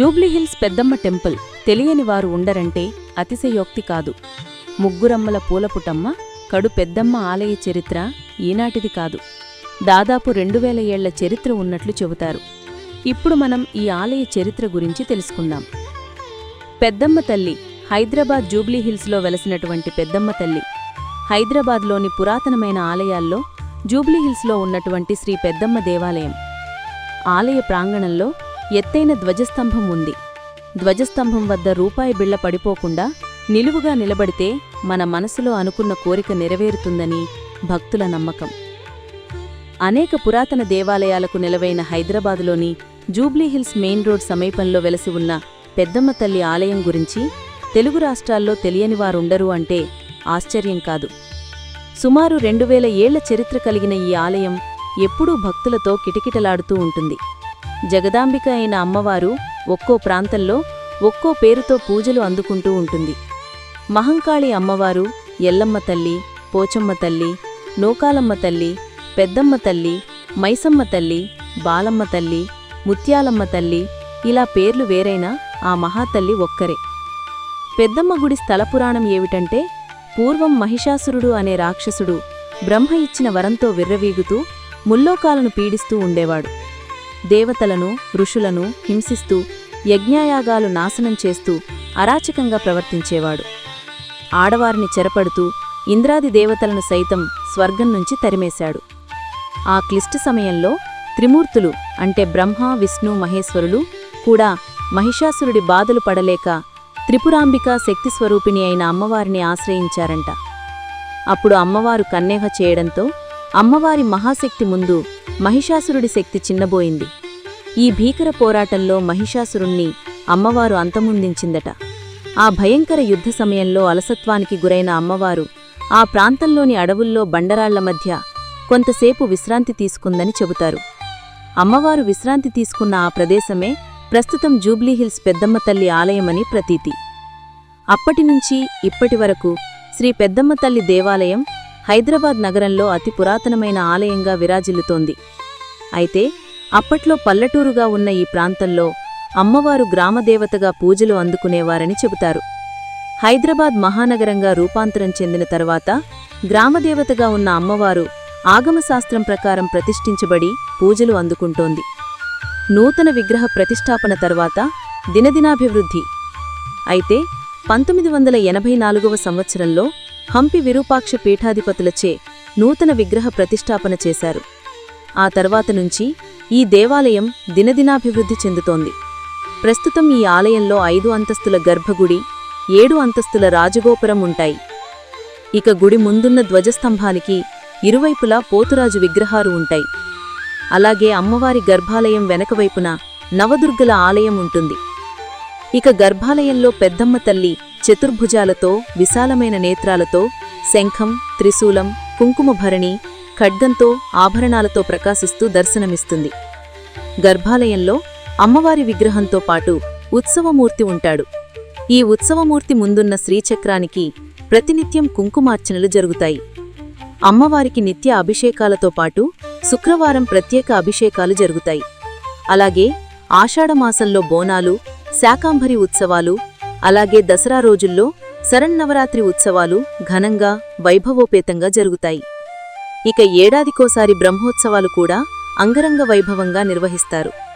జూబ్లీహిల్స్ పెద్దమ్మ టెంపుల్ తెలియని వారు ఉండరంటే అతిశయోక్తి కాదు. ముగ్గురమ్మల పూలపుటమ్మ కడు పెద్దమ్మ ఆలయ చరిత్ర ఈనాటిది కాదు. దాదాపు రెండు వేల ఏళ్ళ చరిత్ర ఉన్నట్లు చెబుతారు. ఇప్పుడు మనం ఈ ఆలయ చరిత్ర గురించి తెలుసుకుందాం. పెద్దమ్మ తల్లి హైదరాబాద్ జూబ్లీహిల్స్లో వెలసినటువంటి పెద్దమ్మ తల్లి. హైదరాబాద్లోని పురాతనమైన ఆలయాల్లో జూబ్లీహిల్స్లో ఉన్నటువంటి శ్రీ పెద్దమ్మ దేవాలయం. ఆలయ ప్రాంగణంలో ఎత్తైన ధ్వజస్తంభం ఉంది. ధ్వజస్తంభం వద్ద రూపాయి బిళ్ళ పడిపోకుండా నిలువుగా నిలబడితే మన మనసులో అనుకున్న కోరిక నెరవేరుతుందని భక్తుల నమ్మకం. అనేక పురాతన దేవాలయాలకు నిలవైన హైదరాబాదులోని జూబ్లీహిల్స్ మెయిన్ రోడ్ సమీపంలో వెలసి ఉన్న పెద్దమ్మ తల్లి ఆలయం గురించి తెలుగు రాష్ట్రాల్లో తెలియని వారుండరు అంటే ఆశ్చర్యం కాదు. సుమారు రెండు వేల ఏళ్ళ చరిత్ర కలిగిన ఈ ఆలయం ఎప్పుడూ భక్తులతో కిటకిటలాడుతూ ఉంటుంది. జగదాంబిక అయిన అమ్మవారు ఒక్కో ప్రాంతంలో ఒక్కో పేరుతో పూజలు అందుకుంటూ ఉంటుంది. మహంకాళి అమ్మవారు ఎల్లమ్మ తల్లి పోచమ్మ తల్లి నూకాలమ్మ తల్లి పెద్దమ్మ తల్లి మైసమ్మ తల్లి బాలమ్మ తల్లి ముత్యాలమ్మ తల్లి ఇలా పేర్లు వేరైనా ఆ మహాతల్లి ఒక్కరే. పెద్దమ్మ గుడి స్థలపురాణం ఏమిటంటే పూర్వం మహిషాసురుడు అనే రాక్షసుడు బ్రహ్మ ఇచ్చిన వరంతో విర్రవీగుతూ ముల్లోకాలను పీడిస్తూ ఉండేవాడు. దేవతలను ఋషులను హింసిస్తూ యజ్ఞయాగాలు నాశనం చేస్తూ అరాచకంగా ప్రవర్తించేవాడు. ఆడవారిని చెరపడుతూ ఇంద్రాది దేవతలను సైతం స్వర్గం నుంచి తరిమేశాడు. ఆ క్లిష్ట సమయంలో త్రిమూర్తులు అంటే బ్రహ్మ విష్ణు మహేశ్వరులు కూడా మహిషాసురుడి బాధలు పడలేక త్రిపురాంబిక శక్తిస్వరూపిణి అయిన అమ్మవారిని ఆశ్రయించారంట. అప్పుడు అమ్మవారు కన్నేహ చేయడంతో అమ్మవారి మహాశక్తి ముందు మహిషాసురుడి శక్తి చిన్నబోయింది. ఈ భీకర పోరాటంలో మహిషాసురుణ్ణి అమ్మవారు అంతమొందించిందట. ఆ భయంకర యుద్ధ సమయంలో అలసత్వానికి గురైన అమ్మవారు ఆ ప్రాంతంలోని అడవుల్లో బండరాళ్ళ మధ్య కొంతసేపు విశ్రాంతి తీసుకుందని చెబుతారు. అమ్మవారు విశ్రాంతి తీసుకున్న ఆ ప్రదేశమే ప్రస్తుతం జూబ్లీహిల్స్ పెద్దమ్మ తల్లి ఆలయమని ప్రతీతి. అప్పటినుంచి ఇప్పటివరకు శ్రీ పెద్దమ్మ తల్లి దేవాలయం హైదరాబాద్ నగరంలో అతి పురాతనమైన ఆలయంగా విరాజిల్లుతోంది. అయితే అప్పట్లో పల్లెటూరుగా ఉన్న ఈ ప్రాంతంలో అమ్మవారు గ్రామదేవతగా పూజలు అందుకునేవారని చెబుతారు. హైదరాబాద్ మహానగరంగా రూపాంతరం చెందిన తర్వాత గ్రామదేవతగా ఉన్న అమ్మవారు ఆగమశాస్త్రం ప్రకారం ప్రతిష్ఠించబడి పూజలు అందుకుంటోంది. నూతన విగ్రహ ప్రతిష్టాపన తర్వాత దినదినాభివృద్ధి. అయితే పంతొమ్మిది వందల ఎనభై నాలుగవ సంవత్సరంలో హంపి విరూపాక్ష పీఠాధిపతులచే నూతన విగ్రహ ప్రతిష్టాపన చేశారు. ఆ తర్వాత నుంచి ఈ దేవాలయం దినదినాభివృద్ధి చెందుతోంది. ప్రస్తుతం ఈ ఆలయంలో ఐదు అంతస్తుల గర్భగుడి ఏడు అంతస్తుల రాజగోపురం ఉంటాయి. ఇక గుడి ముందున్న ధ్వజస్తంభానికి ఇరువైపులా పోతురాజు విగ్రహాలు ఉంటాయి. అలాగే అమ్మవారి గర్భాలయం వెనకవైపున నవదుర్గల ఆలయం ఉంటుంది. ఇక గర్భాలయంలో పెద్దమ్మ తల్లి చతుర్భుజాలతో విశాలమైన నేత్రాలతో శంఖం త్రిశూలం కుంకుమభరణి ఖడ్గంతో ఆభరణాలతో ప్రకాశిస్తూ దర్శనమిస్తుంది. గర్భాలయంలో అమ్మవారి విగ్రహంతో పాటు ఉత్సవమూర్తి ఉంటాడు. ఈ ఉత్సవమూర్తి ముందున్న శ్రీచక్రానికి ప్రతినిత్యం కుంకుమార్చనలు జరుగుతాయి. అమ్మవారికి నిత్య అభిషేకాలతో పాటు శుక్రవారం ప్రత్యేక అభిషేకాలు జరుగుతాయి. అలాగే ఆషాఢమాసంలో బోనాలు శాకాంభరి ఉత్సవాలు అలాగే దసరా రోజుల్లో శరన్నవరాత్రి ఉత్సవాలు ఘనంగా వైభవోపేతంగా జరుగుతాయి. ఇక ఏడాదికోసారి బ్రహ్మోత్సవాలు కూడా అంగరంగ వైభవంగా నిర్వహిస్తారు.